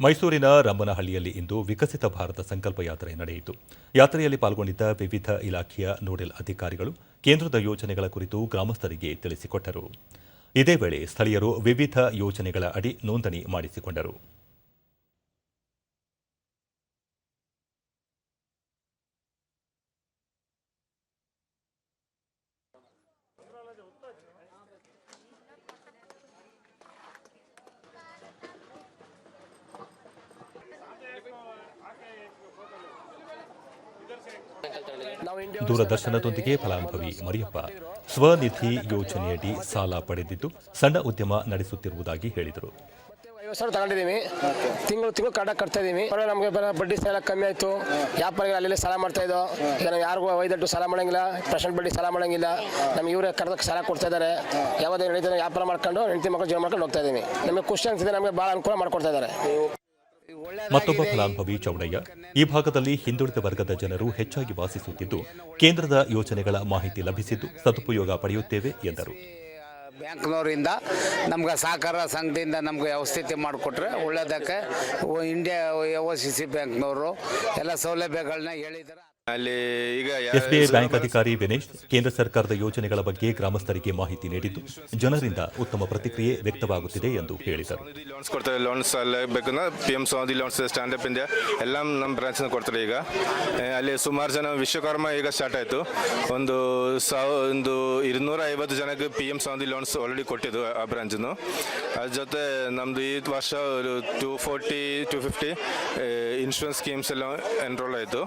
ಮೈಸೂರಿನ ರಮ್ಮನಹಳ್ಳಿಯಲ್ಲಿ ಇಂದು ವಿಕಸಿತ ಭಾರತ ಸಂಕಲ್ಪ ಯಾತ್ರೆ ನಡೆಯಿತು. ಯಾತ್ರೆಯಲ್ಲಿ ಪಾಲ್ಗೊಂಡಿದ್ದ ವಿವಿಧ ಇಲಾಖೆಯ ನೋಡೆಲ್ ಅಧಿಕಾರಿಗಳು ಕೇಂದ್ರದ ಯೋಜನೆಗಳ ಕುರಿತು ಗ್ರಾಮಸ್ಥರಿಗೆ ತಿಳಿಸಿಕೊಟ್ಟರು. ಇದೇ ವೇಳೆ ಸ್ಥಳೀಯರು ವಿವಿಧ ಯೋಜನೆಗಳ ಅಡಿ ನೋಂದಣಿ ಮಾಡಿಸಿಕೊಂಡರು. ದೂರದರ್ಶನದೊಂದಿಗೆ ಫಲಾನುಭವಿ ಮರಿಯಪ್ಪ. ಸ್ವನಿಧಿ ಯೋಜನೆಯಡಿ ಸಾಲ ಪಡೆದಿದ್ದು ಸಣ್ಣ ಉದ್ಯಮ ನಡೆಸುತ್ತಿರುವುದಾಗಿ ಹೇಳಿದರು. ಐವತ್ತು ಸಾವಿರ ತಗೊಂಡಿದ್ದೀವಿ. ತಿಂಗಳು ತಿಂಗಳು ಕಡ ಕಟ್ತಾ ಪರವಾಗಿಲ್ಲ ನಮಗೆ ಬಡ್ಡಿ ಸಾಲ ಕಮ್ಮಿ ಆಯಿತು. ವ್ಯಾಪಾರಿಗಳು ಅಲ್ಲಿ ಸಾಲ ಮಾಡ್ತಾ ಇದ್ದೋ ಈಗ ನಾವು ಯಾರಿಗೂ ಐದಟ್ಟು ಸಾಲ ಮಾಡಂಗಿಲ್ಲ ಪರ್ಸೆಂಟ್ ಬಡ್ಡಿ ಸಾಲ ಮಾಡಂಗಿಲ್ಲ. ನಮ್ಗೆ ಇವರೇ ಕರೆದಕ್ಕೆ ಸಾಲ ಕೊಡ್ತಾ ಇದ್ದಾರೆ. ಯಾವುದೇ ವ್ಯಾಪಾರ ಮಾಡ್ಕೊಂಡು ಹೆಂಡತಿ ಮಕ್ಕಳು ಜೀವನ ಮಾಡ್ಕೊಂಡು ಹೋಗ್ತಾ ಇದ್ದೀವಿ. ನಮಗೆ ಖುಷಿ ಅನ್ಸಿದೆ ನಮಗೆ ಭಾಳ ಅನುಕೂಲ ಮಾಡ್ಕೊಡ್ತಾ ಇದ್ದಾರೆ. ಮತ್ತೊಬ್ಬ ಫಲಾನುಭವಿ ಚೌಡಯ್ಯ. ಈ ಭಾಗದಲ್ಲಿ ಹಿಂದುಳಿದ ವರ್ಗದ ಜನರು ಹೆಚ್ಚಾಗಿ ವಾಸಿಸುತ್ತಿದ್ದು, ಕೇಂದ್ರದ ಯೋಜನೆಗಳ ಮಾಹಿತಿ ಲಭಿಸಿದ್ದು ಸದುಪಯೋಗ ಪಡೆಯುತ್ತೇವೆ, ಎಂದರು. ಬ್ಯಾಂಕ್ನವರಿಂದ ನಮ್ಗೆ ಸಹಕಾರ ಸಂಘದಿಂದ ನಮ್ಗೆ ವ್ಯವಸ್ಥಿತಿ ಮಾಡಿಕೊಟ್ರೆ ಒಳ್ಳೇದಕ್ಕೆ ಇಂಡಿಯಾ ಒ ಸಿ ಸಿ ಬ್ಯಾಂಕ್ನವರು ಎಲ್ಲ ಸೌಲಭ್ಯಗಳನ್ನ ಹೇಳಿದ್ದಾರೆ ಎಸ್ಬಿಐ ಬ್ಯಾಂಕ್ ಅಧಿಕಾರಿ ವಿನೇಶ್ ಕೇಂದ್ರ ಸರ್ಕಾರದ ಯೋಜನೆಗಳ ಬಗ್ಗೆ ಗ್ರಾಮಸ್ಥರಿಗೆ ಮಾಹಿತಿ ನೀಡಿದ್ದು ಜನರಿಂದ ಉತ್ತಮ ಪ್ರತಿಕ್ರಿಯೆ ವ್ಯಕ್ತವಾಗುತ್ತಿದೆ ಎಂದು ಹೇಳಿದರು. ಲೋನ್ಸ್ ಅಲ್ಲಿ ಬೇಕಂದ್ರೆ ಪಿ ಎಂ ಸೋದಿ ಲೋನ್ಸ್ ಸ್ಟ್ಯಾಂಡ್ ಇಂಡಿಯಾ ಎಲ್ಲ ನಮ್ಮ ಬ್ರಾಂಚ್ನ ಕೊಡ್ತಾರೆ ಈಗ. ಅಲ್ಲಿ ಸುಮಾರು ಜನ ವಿಶ್ವಕರ್ಮ ಈಗ ಸ್ಟಾರ್ಟ್ ಆಯಿತು. ಒಂದು ಸಾವ ಒಂದು ഇരുന്നൂറ് ಐವತ್ತು ಜನಕ್ಕೆ ಪಿ ಎಂ ಸೋದಿ ಲೋನ್ಸ್ ಆಲ್ರೆಡಿ ಕೊಟ್ಟಿದ್ದು ಆ ಬ್ರಾಂಚನ್ನು ಅದ್ರ ಜೊತೆ ನಮ್ಮದು ಈ ವರ್ಷ two forty two fifty insurance schemes ಎಲ್ಲ ಎನ್ರೋಲ್ ಆಯಿತು.